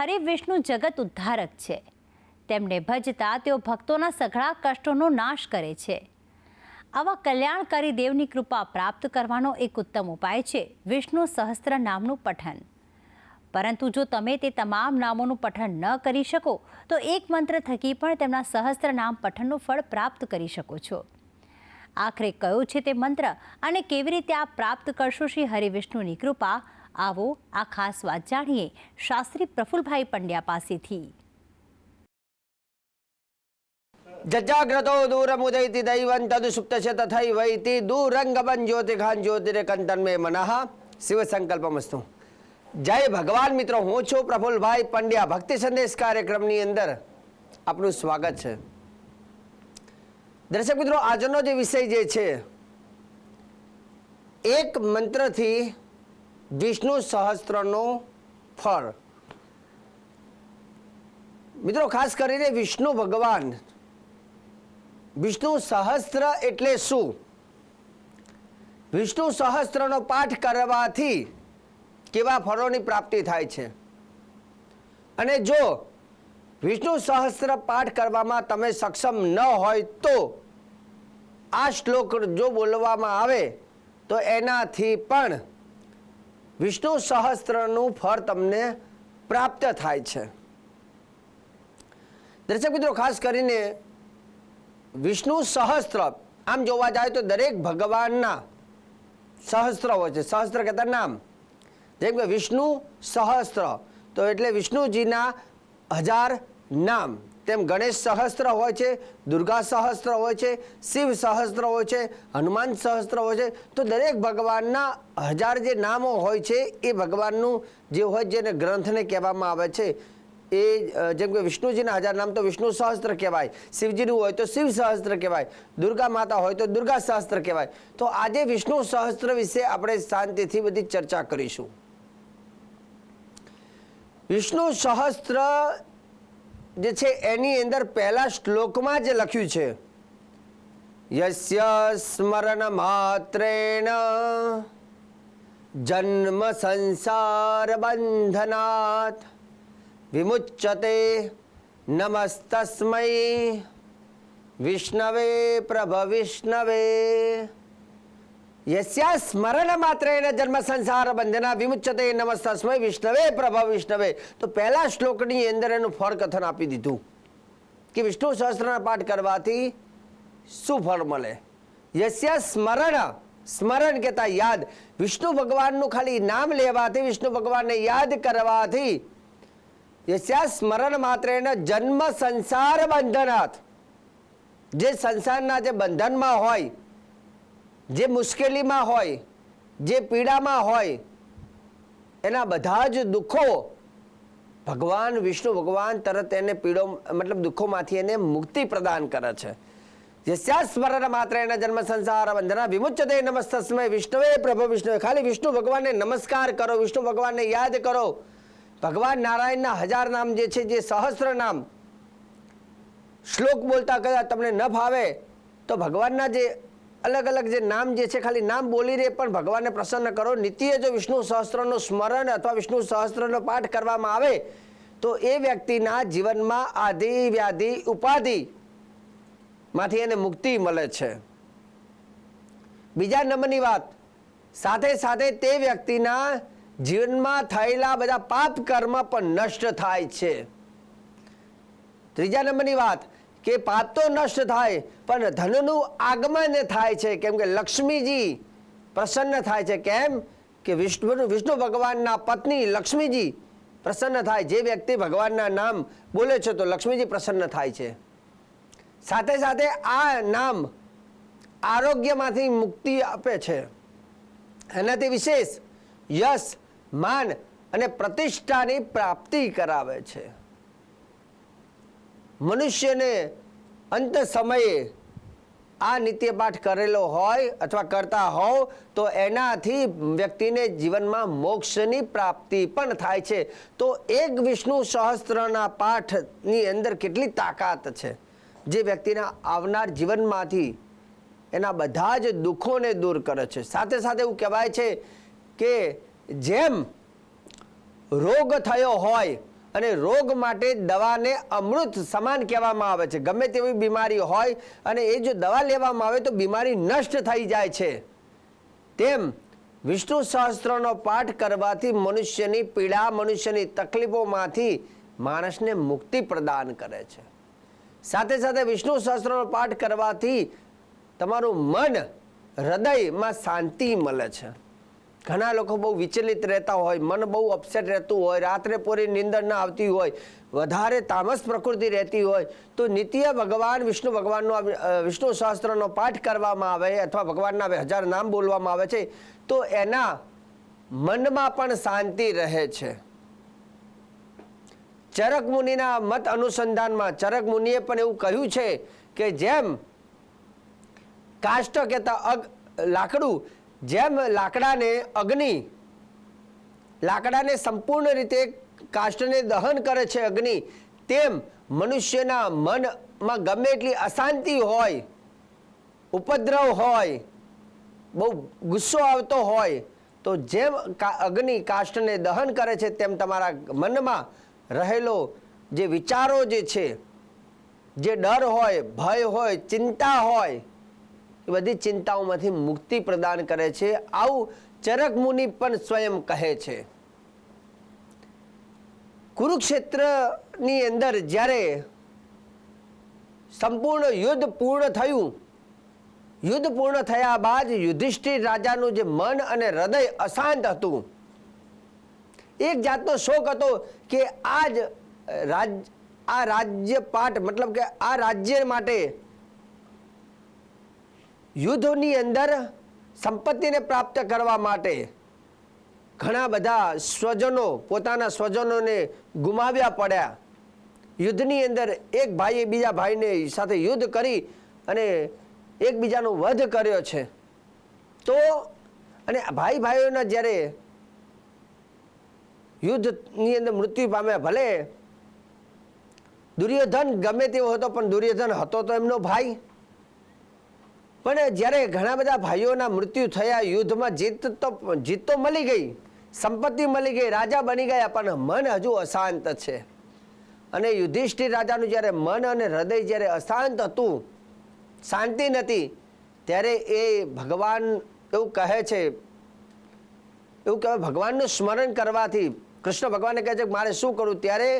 હરિ વિષ્ણુ જગત ઉદ્ધારક છે. તેમને ભજતા તેઓ ભક્તોના સઘળા કષ્ટોનો નાશ કરે છે. આવા કલ્યાણકારી દેવની કૃપા પ્રાપ્ત કરવાનો એક ઉત્તમ ઉપાય છે વિષ્ણુ સહસ્ત્ર નામનું પઠન. પરંતુ જો તમે તે તમામ નામોનું પઠન ન કરી શકો, તો એક મંત્ર થકી પણ તેમના સહસ્ત્ર નામ પઠનનું ફળ પ્રાપ્ત કરી શકો છો. આખરે કયો છે તે મંત્ર અને કેવી રીતે આપ પ્રાપ્ત કરશો શ્રી હરિવિષ્ણુની કૃપા? આવો આ ખાસ વાત જાણીએ શાસ્ત્રી પ્રફુલભાઈ પંડ્યા પાસેથી. જજાગ્રતો દૂરમુદૈતિ દૈવં તદુ સુપ્તસ્ય તથૈવૈતિ જ્યોતિખાન જ્યોતિરેકંતન મે મનઃ. શિવ સંકલ્પમસ્તુ જય ભગવાન મિત્રો, હું છું પ્રફુલભાઈ પંડ્યા. ભક્તિ સંદેશ કાર્યક્રમની અંદર આપનું સ્વાગત છે. દર્શક મિત્રો, આજનો જે વિષય જે છે, એક મંત્રથી વિષ્ણુ સહસ્ત્રનો ફળ. મિત્રો, ખાસ કરીને વિષ્ણુ ભગવાન. વિષ્ણુ સહસ્ત્ર એટલે શું? વિષ્ણુ સહસ્ત્રનો પાઠ કરવાથી કેવા ફળોની પ્રાપ્તિ થાય છે? અને જો વિષ્ણુ સહસ્ત્ર પાઠ કરવામાં તમે સક્ષમ ન હોય તો આ શ્લોક જો બોલવામાં આવે તો એનાથી પણ વિષ્ણુ સહસ્ત્રનું ફળ તમને પ્રાપ્ત થાય છે. દર્શક મિત્રો, ખાસ કરીને વિષ્ણુ સહસ્ત્ર, આમ જોવા જાય તો દરેક ભગવાનના સહસ્ત્ર હોય છે. સહસ્ત્ર કહેતા નામ. જેમ કે વિષ્ણુ સહસ્ત્ર, તો એટલે વિષ્ણુજીના હજાર નામ. તેમ ગણેશ સહસ્ત્ર હોય છે, દુર્ગા સહસ્ત્ર હોય છે, શિવ સહસ્ત્ર હોય છે, હનુમાન સહસ્ત્ર હોય છે, તો દરેક ભગવાનના હજાર જે નામો હોય છે, એ ભગવાનનું જે હોય જેને ગ્રંથને કહેવામાં આવે છે. એ જેમ કે વિષ્ણુજીના હજાર નામ તો વિષ્ણુ સહસ્ત્ર કહેવાય, શિવજીનું હોય તો શિવ સહસ્ત્ર કહેવાય, દુર્ગા માતા હોય તો દુર્ગા સહસ્ત્ર કહેવાય. તો આજે વિષ્ણુ સહસ્ત્ર વિશે આપણે શાંતિથી બધી ચર્ચા કરીશું. વિષ્ણુ સહસ્ત્ર જે છે, એની અંદર પહેલા શ્લોકમાં જ લખ્યું છે. યસ્ય સ્મરણ માત્રેણ જન્મ સંસાર બંધનાથ વિમુચ્યતે નમસ્તસ્મૈ. વિષ્ણવે પ્રભ વિષ્ણવે. યસ્યા સ્મરણ માત્રેણ જન્મ સંસાર બંધના વિમુચ્યતે નમસ્તસ્મય વિષ્ણવે પ્રભવ વિષ્ણવે તો પહેલા શ્લોકની અંદર એનું ફળ કથન આપી દીધું કે વિષ્ણુ સહસ્ત્રના પાઠ કરવાથી શું ફળ મળે યસ્યા સ્મરણ સ્મરણ કહેતા યાદ વિષ્ણુ ભગવાનનું ખાલી નામ લેવાથી વિષ્ણુ ભગવાનને યાદ કરવાથી યસ્યા સ્મરણ માત્રેણ જન્મ સંસાર બંધનાથ જે સંસારના જે બંધનમાં હોય જે મુશ્કેલીમાં હોય, જે પીડામાં હોય, એના બધા જ દુઃખો ભગવાન, વિષ્ણુ ભગવાન તરત એને પીડો, મતલબ દુઃખોમાંથી એને મુક્તિ પ્રદાન કરે છે. યસ્યા સ્મરણ માત્ર એના જન્મ સંસાર વંદના વિમુચ્યતે નમસ્તસ્મય વિષ્ણુએ પ્રભુ વિષ્ણુએ ખાલી વિષ્ણુ ભગવાનને નમસ્કાર કરો, વિષ્ણુ ભગવાનને યાદ કરો. ભગવાન નારાયણના હજાર નામ જે છે, જે સહસ્ર નામ, શ્લોક બોલતા કદાચ તમને ન ફાવે, તો ભગવાનના જે અલગ અલગ જે નામ જે છે, ખાલી નામ બોલી રે પણ ભગવાનને પ્રસન્ન કરો. નિત્ય જો વિષ્ણુ સહસ્ત્રનું સ્મરણ અથવા વિષ્ણુ સહસ્ત્રનો પાઠ કરવામાં આવે, તો એ વ્યક્તિના જીવનમાં આધિ વ્યાધિ ઉપાધિ માંથી એને મુક્તિ મળે છે. બીજા નંબરની વાત, સાથે સાથે તે વ્યક્તિના જીવનમાં થયેલા બધા પાપ કર્મ પણ નષ્ટ થાય છે. ત્રીજા નંબરની વાત કે પાપ તો નષ્ટ થાય, પણ ધનનું આગમન થાય છે. કેમ કે લક્ષ્મીજી પ્રસન્ન થાય છે. કેમ કે વિષ્ણુ વિષ્ણુ ભગવાનના પત્ની લક્ષ્મીજી પ્રસન્ન થાય. જે વ્યક્તિ ભગવાનના નામ બોલે છે, તો લક્ષ્મીજી પ્રસન્ન થાય છે. સાથે સાથે આ નામ આરોગ્યમાંથી મુક્તિ આપે છે. એનાથી વિશેષ યશ, માન અને પ્રતિષ્ઠાની પ્રાપ્તિ કરાવે છે. મનુષ્યને અંત સમયે આ નિત્ય પાઠ કરેલો હોય અથવા કરતા હોવ, તો એનાથી વ્યક્તિને જીવનમાં મોક્ષની પ્રાપ્તિ પણ થાય છે. તો એક વિષ્ણુ સહસ્ત્રના પાઠની અંદર કેટલી તાકાત છે? જે વ્યક્તિના આવનાર જીવનમાંથી એના બધા જ દુઃખોને દૂર કરે છે. સાથે સાથે એવું કહેવાય છે કે જેમ રોગ થયો હોય અને રોગ માટે દવાને અમૃત સમાન કહેવામાં આવે છે. ગમે તેવી બીમારી હોય અને એ જો દવા લેવામાં આવે તો બીમારી નષ્ટ થઈ જાય છે. તેમ વિષ્ણુ સહસ્ત્રનો પાઠ કરવાથી મનુષ્યની પીડા, મનુષ્યની તકલીફોમાંથી માણસને મુક્તિ પ્રદાન કરે છે. સાથે સાથે વિષ્ણુ સહસ્ત્રનો પાઠ કરવાથી તમારું મન હૃદયમાં શાંતિ મળે છે. ઘણા લોકો બહુ વિચલિત રહેતા હોય, મન બહુ અપસેટ રહેતું હોય, રાત્રે પૂરી નિંદર ના આવતી હોય, વધારે તામસ પ્રકૃતિ રહેતી હોય, તો નિત્ય ભગવાન, વિષ્ણુ ભગવાનનો વિષ્ણુ સહસ્ત્રનો પાઠ કરવામાં આવે અથવા ભગવાનના હજાર નામ બોલવામાં આવે છે, તો એના મનમાં પણ શાંતિ રહે છે. ચરક મુનિના મત અનુસંધાનમાં, ચરક મુનિએ પણ એવું કહ્યું છે કે જેમ કાષ્ટ કહેતા અગ, લાકડું જેમ લાકડાને અગ્નિ, લાકડાને સંપૂર્ણ રીતે કાષ્ટને દહન કરે છે અગ્નિ, તેમ મનુષ્યના મનમાં ગમે એટલી અશાંતિ હોય, ઉપદ્રવ હોય, બહુ ગુસ્સો આવતો હોય, તો જેમ અગ્નિ કાષ્ટને દહન કરે છે, તેમ તમારા મનમાં રહેલો જે વિચારો જે છે, જે ડર હોય, ભય હોય, ચિંતા હોય બધી ચિંતાઓમાંથી મુક્તિ પ્રદાન કરે છે. આવું ચરક મુનિ પણ સ્વયં કહે છે. કુરુક્ષેત્રની અંદર જ્યારે સંપૂર્ણ યુદ્ધ પૂર્ણ થયું, યુદ્ધ પૂર્ણ થયા બાદ યુધિષ્ઠિર રાજાનું જે મન અને હૃદય અશાંત હતું, એક જાતનો શોક હતો કે આજ રાજ, આ રાજ્યપાઠ, મતલબ કે આ રાજ્ય માટે યુદ્ધની અંદર સંપત્તિને પ્રાપ્ત કરવા માટે ઘણા બધા સ્વજનો, પોતાના સ્વજનોને ગુમાવ્યા પડ્યા. યુદ્ધની અંદર એક ભાઈએ બીજા ભાઈને સાથે યુદ્ધ કરી અને એકબીજાનો વધ કર્યો છે. તો અને ભાઈ ભાઈઓના જ્યારે યુદ્ધની અંદર મૃત્યુ પામ્યા, ભલે દુર્યોધન ગમે તેવો હતો, પણ દુર્યોધન હતો તો એમનો ભાઈ. પણ જ્યારે ઘણા બધા ભાઈઓના મૃત્યુ થયા, યુદ્ધમાં જીત તો જીત તો મળી ગઈ, સંપત્તિ મળી ગઈ, રાજા બની ગયા, પણ મન હજુ અશાંત છે. અને યુધિષ્ઠિર રાજાનું જ્યારે મન અને હૃદય જ્યારે અશાંત હતું, શાંતિ નથી ત્યારે એ ભગવાન એવું કહે છે, એવું કહેવાય ભગવાનનું સ્મરણ કરવાથી કૃષ્ણ ભગવાને કહે છે કે મારે શું કરવું? ત્યારે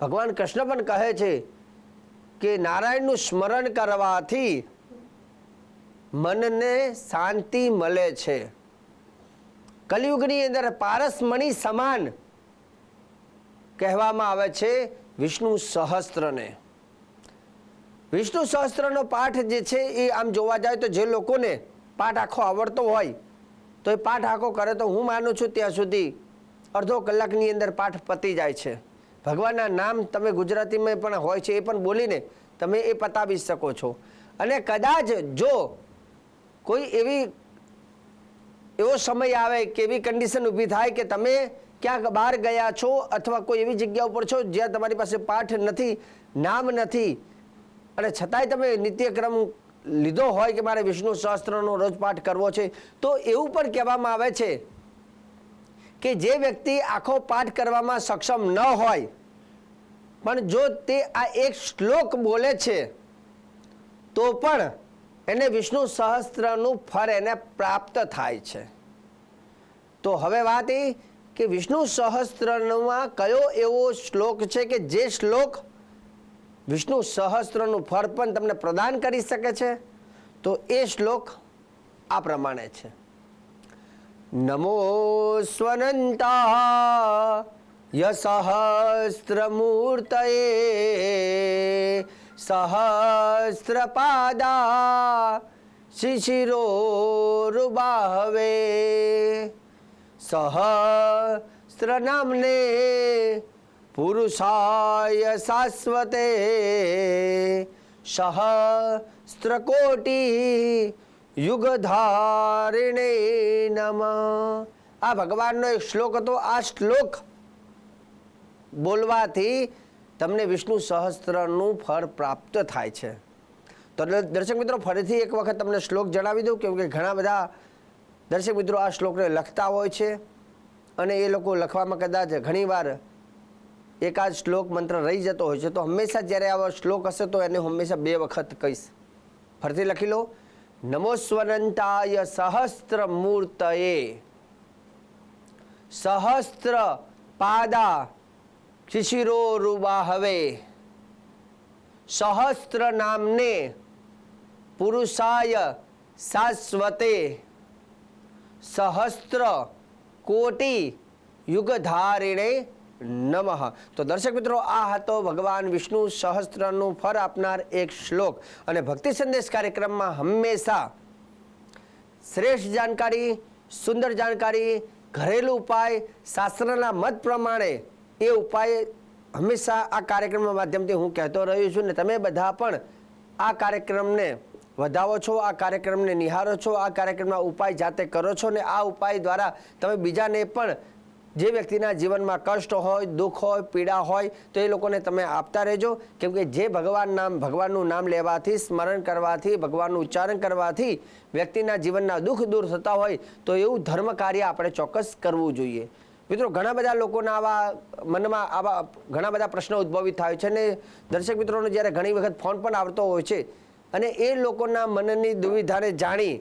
ભગવાન કૃષ્ણ પણ કહે છે કે નારાયણનું સ્મરણ કરવાથી મનને શાંતિ મળે છે. કલયુગની અંદર પારસમણી સમાન કહેવામાં આવે છે વિષ્ણુ સહસ્ત્રને. વિષ્ણુ સહસ્ત્રનો પાઠ જે છે એ આમ જોવા જાય તો જે લોકોને પાઠ આખો આવડતો હોય, તો એ પાઠ આખો કરે તો હું માનું છું ત્યાં સુધી અડધો કલાકની અંદર પાઠ પતી જાય છે. ભગવાનના નામ તમે ગુજરાતીમાં પણ હોય છે એ પણ બોલીને તમે એ પતાવી શકો છો. અને કદાચ જો કોઈ એવી, એવો સમય આવે કે એવી કન્ડિશન ઊભી થાય કે તમે ક્યાંક બહાર ગયા છો અથવા કોઈ એવી જગ્યા ઉપર છો જ્યાં તમારી પાસે પાઠ નથી, નામ નથી. અને છતાંય તમે નિત્યક્રમ લીધો હોય કે મારે વિષ્ણુ સહસ્ત્રનો રોજ પાઠ કરવો છે, તો એવું પણ કહેવામાં આવે છે કે જે વ્યક્તિ આખો પાઠ કરવામાં સક્ષમ ન હોય, પણ જો તે આ એક શ્લોક બોલે છે, તો પણ એને વિષ્ણુ સહસ્ત્રનું ફળ એને પ્રાપ્ત થાય છે. તો હવે વાત એ કે વિષ્ણુ સહસ્ત્રમાં કયો એવો શ્લોક છે કે જે શ્લોક વિષ્ણુ સહસ્ત્રનું ફળ પણ તમને પ્રદાન કરી શકે છે? તો એ શ્લોક આ પ્રમાણે છે. નમો સ્વનંતા યસહસ્ત્રમૂર્તયે સહસ્ત્રપાદા શિશિરોરુબાહવે. સહસ્ત્રનામને પુરુષાય શાશ્વતે. સહસ્ત્રકોટી યુગધારિણે નમ. આ ભગવાનનો એક શ્લોક હતો. આ શ્લોક બોલવાથી તમને વિષ્ણુ સહસ્ત્રનું ફળ પ્રાપ્ત થાય છે. તો દર્શક મિત્રો, ફરીથી એક વખત તમને શ્લોક જણાવી દઉં કેમકે ઘણા બધા દર્શક મિત્રો આ શ્લોકને લખતા હોય છે અને એ લોકો લખવામાં કદાચ ઘણીવાર એકાદ શ્લોક મંત્ર રહી જતો હોય છે. તો હંમેશા જ્યારે આવો શ્લોક હશે તો એને હંમેશા બે વખત કહીશ. ફરીથી લખી લો. નમો સ્વનંતાય સહસ્ત્ર મૂર્તયે. સહસ્ત્ર પાદા શિશિરો રૂબા હવે સહસ્ત્ર નામને પુરુષાય શાશ્વતે સહસ્ત્ર કોટી યુગધારિણે નમઃ. તો દર્શક મિત્રો, આ હતો ભગવાન વિષ્ણુ સહસ્ત્રનું ફર આપનાર એક શ્લોક. અને ભક્તિ સંદેશ કાર્યક્રમમાં હંમેશા શ્રેષ્ઠ જાણકારી, સુંદર જાણકારી, ઘરેલું ઉપાય, શાસ્ત્રના મત પ્રમાણે એ ઉપાય હંમેશા આ કાર્યક્રમના માધ્યમથી હું કહેતો રહ્યો છું ને તમે બધા પણ આ કાર્યક્રમને વધાવો છો, આ કાર્યક્રમને નિહારો છો, આ કાર્યક્રમના ઉપાય જાતે કરો છો ને આ ઉપાય દ્વારા તમે બીજાને પણ જે વ્યક્તિના જીવનમાં કષ્ટ હોય, દુઃખ હોય, પીડા હોય તો એ લોકોને તમે આપતા રહેજો. કેમ કે જે ભગવાન નામ, ભગવાનનું નામ લેવાથી, સ્મરણ કરવાથી, ભગવાનનું ઉચ્ચારણ કરવાથી વ્યક્તિના જીવનના દુઃખ દૂર થતા હોય તો એવું ધર્મ કાર્ય આપણે ચોક્કસ કરવું જોઈએ. મિત્રો, ઘણા બધા લોકોના આવા મનમાં આવા ઘણા બધા પ્રશ્નો ઉદ્ભવિત થાય છે અને દર્શક મિત્રોનો જ્યારે ઘણી વખત ફોન પણ આવતો હોય છે અને એ લોકોના મનની દુવિધાને જાણી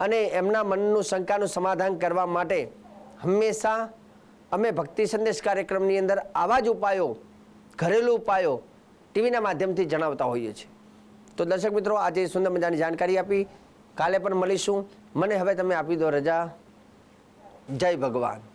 અને એમના મનનું શંકાનું સમાધાન કરવા માટે હંમેશા અમે ભક્તિ સંદેશ કાર્યક્રમની અંદર આવા જ ઉપાયો, ઘરેલું ઉપાયો ટીવીના માધ્યમથી જણાવતા હોઈએ છીએ. તો દર્શક મિત્રો, આજે સુંદર મજાની જાણકારી આપી. કાલે પણ મળીશું. મને હવે તમે આપી દો રજા. જય ભગવાન.